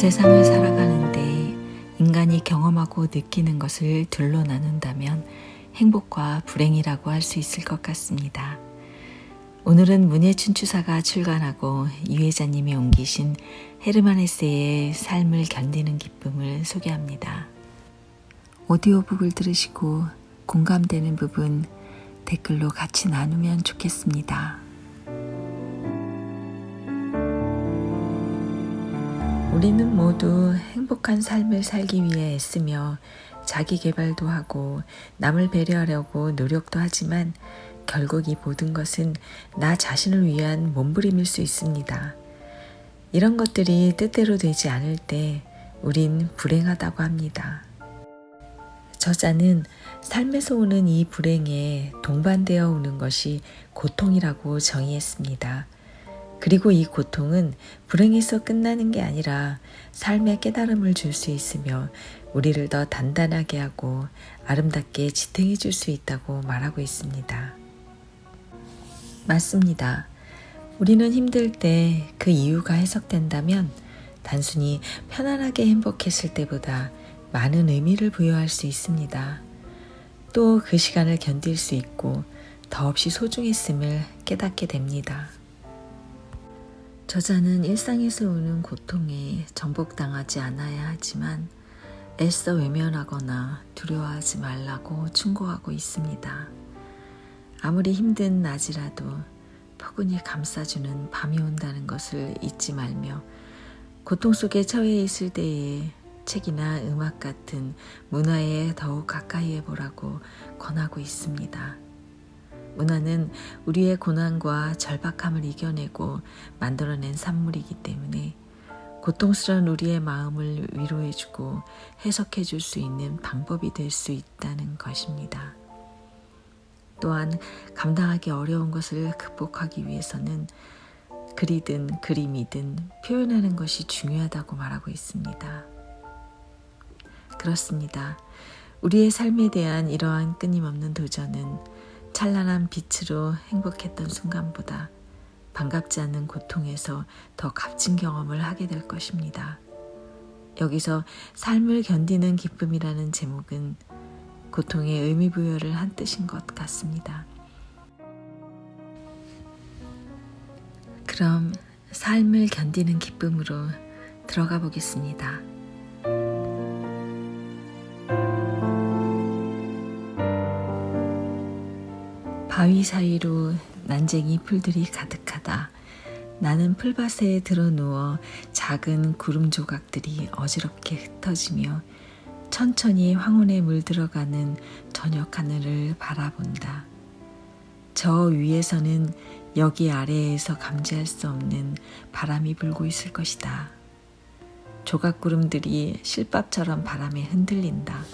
세상을 살아가는데 인간이 경험하고 느끼는 것을 둘로 나눈다면 행복과 불행이라고 할 수 있을 것 같습니다. 오늘은 문예춘 추사가 출간하고 유혜자님이 옮기신 헤르만 헤세의 삶을 견디는 기쁨을 소개합니다. 오디오북을 들으시고 공감되는 부분 댓글로 같이 나누면 좋겠습니다. 우리는 모두 행복한 삶을 살기 위해 애쓰며 자기 개발도 하고 남을 배려하려고 노력도 하지만 결국 이 모든 것은 나 자신을 위한 몸부림일 수 있습니다. 이런 것들이 뜻대로 되지 않을 때 우린 불행하다고 합니다. 저자는 삶에서 오는 이 불행에 동반되어 오는 것이 고통이라고 정의했습니다. 그리고 이 고통은 불행에서 끝나는 게 아니라 삶의 깨달음을 줄 수 있으며 우리를 더 단단하게 하고 아름답게 지탱해 줄 수 있다고 말하고 있습니다. 맞습니다. 우리는 힘들 때 그 이유가 해석된다면 단순히 편안하게 행복했을 때보다 많은 의미를 부여할 수 있습니다. 또 그 시간을 견딜 수 있고 더없이 소중했음을 깨닫게 됩니다. 저자는 일상에서 오는 고통에 정복당하지 않아야 하지만 애써 외면하거나 두려워하지 말라고 충고하고 있습니다. 아무리 힘든 낮이라도 포근히 감싸주는 밤이 온다는 것을 잊지 말며 고통 속에 처해 있을 때에 책이나 음악 같은 문화에 더욱 가까이 해보라고 권하고 있습니다. 문화는 우리의 고난과 절박함을 이겨내고 만들어낸 산물이기 때문에 고통스러운 우리의 마음을 위로해주고 해석해 줄 수 있는 방법이 될 수 있다는 것입니다. 또한 감당하기 어려운 것을 극복하기 위해서는 글이든 그림이든 표현하는 것이 중요하다고 말하고 있습니다. 그렇습니다. 우리의 삶에 대한 이러한 끊임없는 도전은 찬란한 빛으로 행복했던 순간보다 반갑지 않는 고통에서 더 값진 경험을 하게 될 것입니다. 여기서 삶을 견디는 기쁨이라는 제목은 고통의 의미 부여를 한 뜻인 것 같습니다. 그럼 삶을 견디는 기쁨으로 들어가 보겠습니다. 바위 사이로 난쟁이 풀들이 가득하다. 나는 풀밭에 드러누워 작은 구름 조각들이 어지럽게 흩어지며 천천히 황혼에 물들어가는 저녁 하늘을 바라본다. 저 위에서는 여기 아래에서 감지할 수 없는 바람이 불고 있을 것이다. 조각구름들이 실밥처럼 바람에 흔들린다.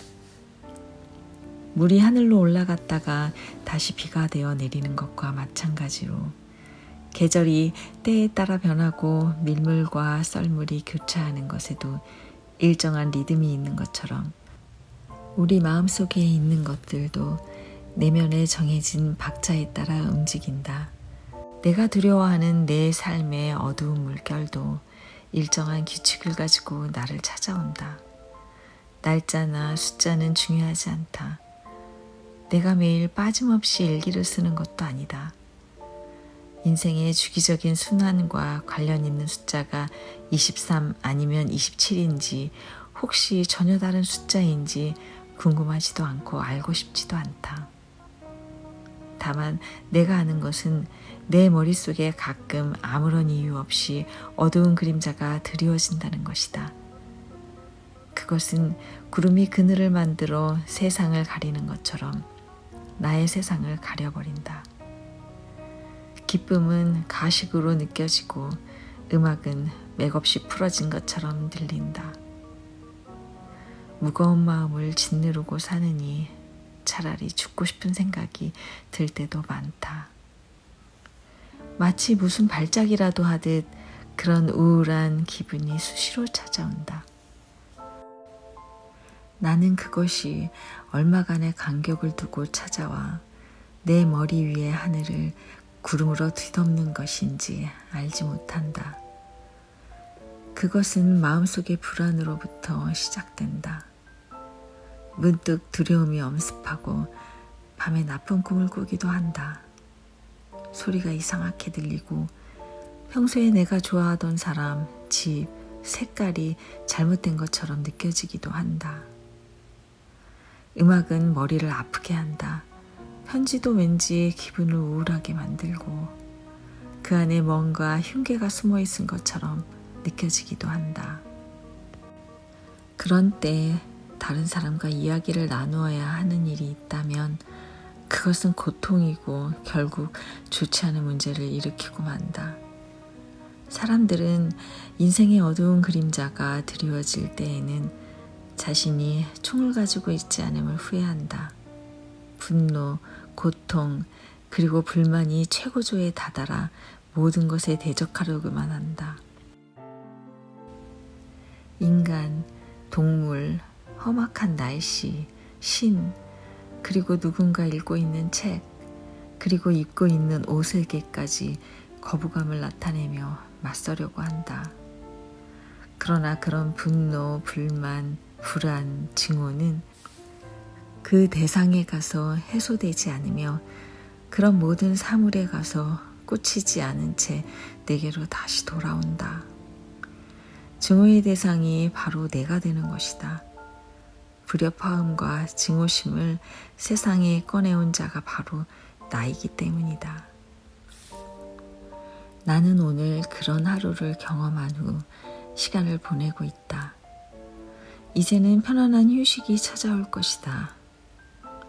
물이 하늘로 올라갔다가 다시 비가 되어 내리는 것과 마찬가지로 계절이 때에 따라 변하고 밀물과 썰물이 교차하는 것에도 일정한 리듬이 있는 것처럼 우리 마음속에 있는 것들도 내면에 정해진 박자에 따라 움직인다. 내가 두려워하는 내 삶의 어두운 물결도 일정한 규칙을 가지고 나를 찾아온다. 날짜나 숫자는 중요하지 않다. 내가 매일 빠짐없이 일기를 쓰는 것도 아니다. 인생의 주기적인 순환과 관련 있는 숫자가 23 아니면 27인지 혹시 전혀 다른 숫자인지 궁금하지도 않고 알고 싶지도 않다. 다만 내가 아는 것은 내 머릿속에 가끔 아무런 이유 없이 어두운 그림자가 드리워진다는 것이다. 그것은 구름이 그늘을 만들어 세상을 가리는 것처럼 나의 세상을 가려버린다. 기쁨은 가식으로 느껴지고 음악은 맥없이 풀어진 것처럼 들린다. 무거운 마음을 짓누르고 사느니 차라리 죽고 싶은 생각이 들 때도 많다. 마치 무슨 발작이라도 하듯 그런 우울한 기분이 수시로 찾아온다. 나는 그것이 얼마간의 간격을 두고 찾아와 내 머리 위의 하늘을 구름으로 뒤덮는 것인지 알지 못한다. 그것은 마음속의 불안으로부터 시작된다. 문득 두려움이 엄습하고 밤에 나쁜 꿈을 꾸기도 한다. 소리가 이상하게 들리고 평소에 내가 좋아하던 사람, 집, 색깔이 잘못된 것처럼 느껴지기도 한다. 음악은 머리를 아프게 한다. 편지도 왠지 기분을 우울하게 만들고 그 안에 뭔가 흉계가 숨어 있은 것처럼 느껴지기도 한다. 그런 때 다른 사람과 이야기를 나누어야 하는 일이 있다면 그것은 고통이고 결국 좋지 않은 문제를 일으키고 만다. 사람들은 인생의 어두운 그림자가 드리워질 때에는 자신이 총을 가지고 있지 않음을 후회한다. 분노, 고통, 그리고 불만이 최고조에 다다라 모든 것에 대적하려고만 한다. 인간, 동물, 험악한 날씨, 신, 그리고 누군가 읽고 있는 책, 그리고 입고 있는 옷에게까지 거부감을 나타내며 맞서려고 한다. 그러나 그런 분노, 불만, 불안, 증오는 그 대상에 가서 해소되지 않으며 그런 모든 사물에 가서 꽂히지 않은 채 내게로 다시 돌아온다. 증오의 대상이 바로 내가 되는 것이다. 불협화음과 증오심을 세상에 꺼내온 자가 바로 나이기 때문이다. 나는 오늘 그런 하루를 경험한 후 시간을 보내고 있다. 이제는 편안한 휴식이 찾아올 것이다.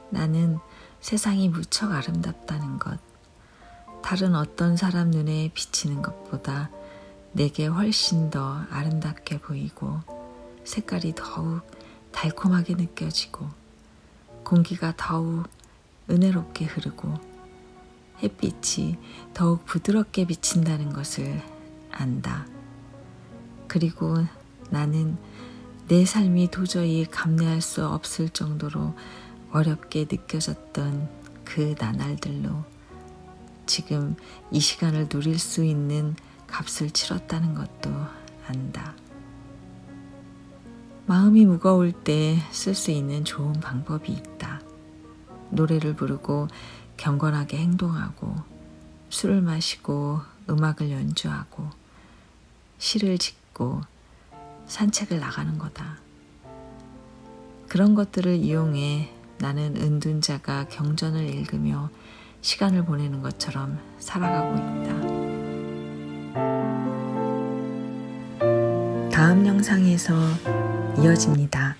나는 세상이 무척 아름답다는 것, 다른 어떤 사람 눈에 비치는 것보다 내게 훨씬 더 아름답게 보이고 색깔이 더욱 달콤하게 느껴지고 공기가 더욱 은혜롭게 흐르고 햇빛이 더욱 부드럽게 비친다는 것을 안다. 그리고 나는 내 삶이 도저히 감내할 수 없을 정도로 어렵게 느껴졌던 그 나날들로 지금 이 시간을 누릴 수 있는 값을 치렀다는 것도 안다. 마음이 무거울 때 쓸 수 있는 좋은 방법이 있다. 노래를 부르고 경건하게 행동하고 술을 마시고 음악을 연주하고 시를 짓고 산책을 나가는 거다. 그런 것들을 이용해 나는 은둔자가 경전을 읽으며 시간을 보내는 것처럼 살아가고 있다. 다음 영상에서 이어집니다.